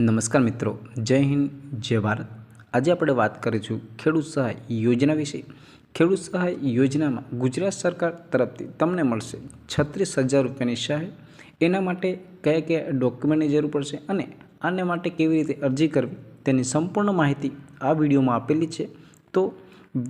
નમસ્કાર મિત્રો, જય હિન્દ, જય ભારત. આજે આપણે વાત કરીશું ખેડૂત સહાય યોજના વિશે. ખેડૂત સહાય યોજનામાં ગુજરાત સરકાર તરફથી તમને મળશે છત્રીસ હજાર રૂપિયાની સહાય. એના માટે કયા કયા ડોક્યુમેન્ટની જરૂર પડશે અને આને માટે કેવી રીતે અરજી કરવી તેની સંપૂર્ણ માહિતી આ વિડીયોમાં આપેલી છે. તો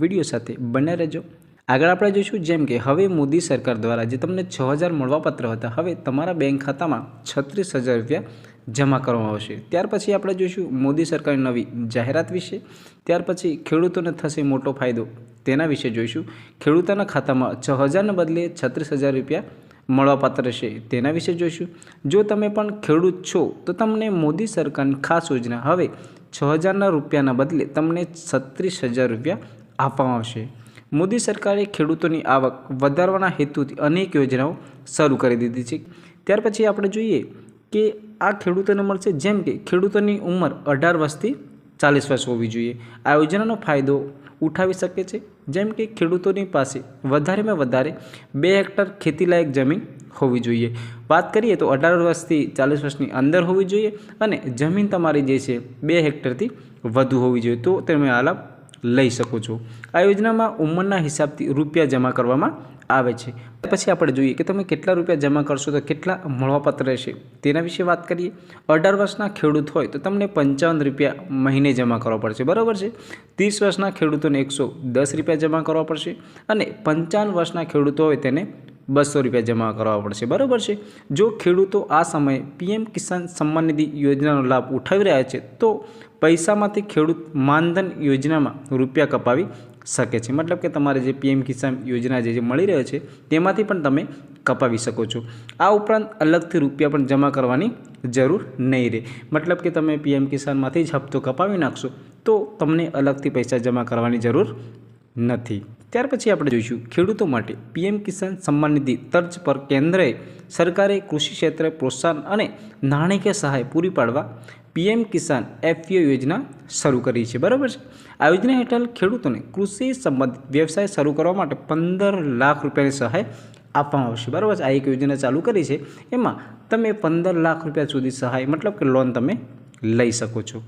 વીડિયો સાથે બને રહેજો. આગળ આપણે જોઈશું જેમ કે હવે મોદી સરકાર દ્વારા જે તમને છ હજાર મળવાપત્ર હતા, હવે તમારા બેંક ખાતામાં છત્રીસ હજાર રૂપિયા જમા કરવામાં આવશે. ત્યાર પછી આપણે જોઈશું મોદી સરકારની નવી જાહેરાત વિશે. ત્યાર પછી ખેડૂતોને થશે મોટો ફાયદો. તેના વિશે જોઈશું. ખેડૂતોના ખાતામાં છ હજારને બદલે છત્રીસ હજાર રૂપિયા મળવાપાત્ર રહેશે. તેના વિશે જોઈશું. જો તમે પણ ખેડૂત છો, તો તમને મોદી સરકારની ખાસ યોજના. હવે છ હજારના રૂપિયાના બદલે તમને છત્રીસ હજાર રૂપિયા આપવામાં આવશે. મોદી સરકારે ખેડૂતોની આવક વધારવાના હેતુથી અનેક યોજનાઓ શરૂ કરી દીધી છે. ત્યાર પછી આપણે જોઈએ કે આ ખેડૂતોને મળશે જેમ કે ખેડૂતોની ઉંમર અઢાર વર્ષથી ચાલીસ વર્ષ હોવી જોઈએ. આ યોજનાનો ફાયદો ઉઠાવી શકે છે. જેમ કે ખેડૂતોની પાસે વધારેમાં વધારે બે હેક્ટર ખેતીલાયક જમીન હોવી જોઈએ. વાત કરીએ તો અઢાર વર્ષથી ચાલીસ વર્ષની અંદર હોવી જોઈએ અને જમીન તમારી જે છે બે હેક્ટરથી વધુ હોવી જોઈએ. તો તમે આ લાભ લઈ શકો છો. આ યોજનામાં ઉંમરના હિસાબથી રૂપિયા જમા કરવામાં આવે છે. પછી આપણે જોઈએ કે તમે કેટલા રૂપિયા જમા કરશો તો કેટલા મળવાપાત્ર રહેશે? તેના વિશે વાત કરીએ. અઢાર વર્ષના ખેડૂત હોય તો તમને પંચાવન રૂપિયા મહિને જમા કરવા પડશે. બરાબર છે? ત્રીસ વર્ષના ખેડૂતોને એકસો દસ રૂપિયા જમા કરવા પડશે અને પંચાવન વર્ષના ખેડૂતો હોય તેને બસો રૂપિયા જમા કરવા પડશે. બરાબર છે? જો ખેડૂતો આ સમયે પીએમ કિસાન સન્માન નિધિ યોજનાનો લાભ ઉઠાવી રહ્યા છે તો પૈસામાંથી ખેડૂત માનધન યોજનામાં રૂપિયા કપાવી શકે છે. મતલબ કે તમારે જે પીએમ કિસાન યોજના જે મળી રહ્યો છે, તેમાંથી પણ તમે કપાવી શકો છો. આ ઉપરાંત અલગથી રૂપિયા પણ જમા કરવાની જરૂર નહીં રહે. મતલબ કે તમે પીએમ કિસાનમાંથી જ હપ્તો કપાવી નાખશો, તો તમને અલગથી પૈસા જમા કરવાની જરૂર નથી. ત્યાર પછી આપણે જોઈશું ખેડૂતો માટે પીએમ કિસાન સન્માન નિધિ તર્જ પર કેન્દ્રએ સરકારે કૃષિ ક્ષેત્રે પ્રોત્સાહન અને નાણાકીય સહાય પૂરી પાડવા પીએમ કિસાન એફપીઓ યોજના શરૂ કરી છે. બરાબર છે? આ યોજના હેઠળ ખેડૂતોને કૃષિ સંબંધિત વ્યવસાય શરૂ કરવા માટે પંદર લાખ રૂપિયાની સહાય આપવામાં આવશે. બરાબર છે? આ એક યોજના ચાલુ કરી છે. એમાં તમે પંદર લાખ રૂપિયા સુધી સહાય, મતલબ કે લોન તમે લઈ શકો છો.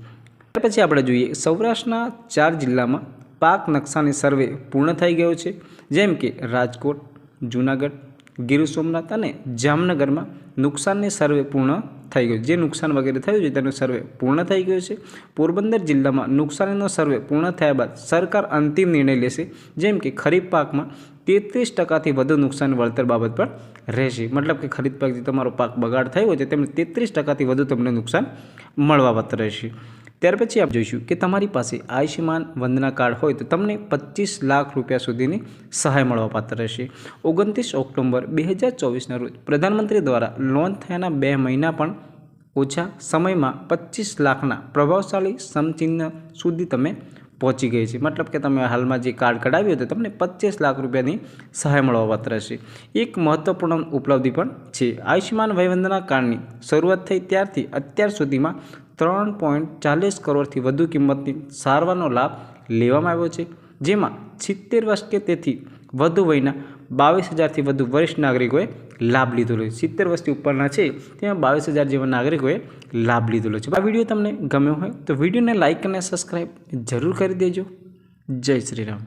ત્યાર પછી આપણે જોઈએ સૌરાષ્ટ્રના ચાર જિલ્લામાં પાક નકશાની સર્વે પૂર્ણ થઈ ગયો છે. જેમ કે રાજકોટ, જૂનાગઢ, ગીર સોમનાથ અને જામનગરમાં નુકસાનની સર્વે પૂર્ણ થઈ ગયો. જે નુકસાન વગેરે થયું છે તેનો સર્વે પૂર્ણ થઈ ગયો છે. પોરબંદર જિલ્લામાં નુકસાનીનો સર્વે પૂર્ણ થયા બાદ સરકાર અંતિમ નિર્ણય લેશે. જેમ કે ખરીફ પાકમાં તેત્રીસ ટકાથી વધુ નુકસાન વળતર બાબત પર રહેશે. મતલબ કે ખરીફ પાક જે તમારો પાક બગાડ થયો છે, તેમને તેત્રીસ ટકાથી વધુ તમને નુકસાન મળવાપાત્ર રહેશે. ત્યાર પછી આપ જોઈશું કે તમારી પાસે આયુષ્યમાન વંદના કાર્ડ હોય તો તમને પચીસ લાખ રૂપિયા સુધીની સહાય મળવાપાત્ર રહેશે. ઓગણત્રીસ ઓક્ટોબર બે હજાર ચોવીસના રોજ પ્રધાનમંત્રી દ્વારા લોન્ચ થયાના બે મહિના પણ ઓછા સમયમાં પચીસ લાખના પ્રભાવશાળી સમચિહ્ન સુધી તમે પહોંચી ગઈ છે. મતલબ કે તમે હાલમાં જે કાર્ડ કઢાવ્યું હતું તમને પચીસ લાખ રૂપિયાની સહાય મળવાપાત્ર રહેશે. એક મહત્ત્વપૂર્ણ ઉપલબ્ધિ પણ છે. આયુષ્યમાન વયવંદના કાર્ડની શરૂઆત થઈ ત્યારથી અત્યાર સુધીમાં ત્રણ પોઈન્ટ ચાલીસ કરોડથી વધુ કિંમતની સારવારનો લાભ લેવામાં આવ્યો છે, જેમાં સિત્તેર વર્ષ કે તેથી વધુ વયના બાવીસ હજારથી વધુ વરિષ્ઠ નાગરિકોએ લાભ લીધેલો છે. સિત્તેર વર્ષથી ઉપરના છે, તેમાં બાવીસ હજાર જેવા નાગરિકોએ લાભ લીધેલો છે. આ વીડિયો તમને ગમ્યો હોય તો વિડીયોને લાઇક અને સબસ્ક્રાઈબ જરૂર કરી દેજો. જય શ્રી રામ.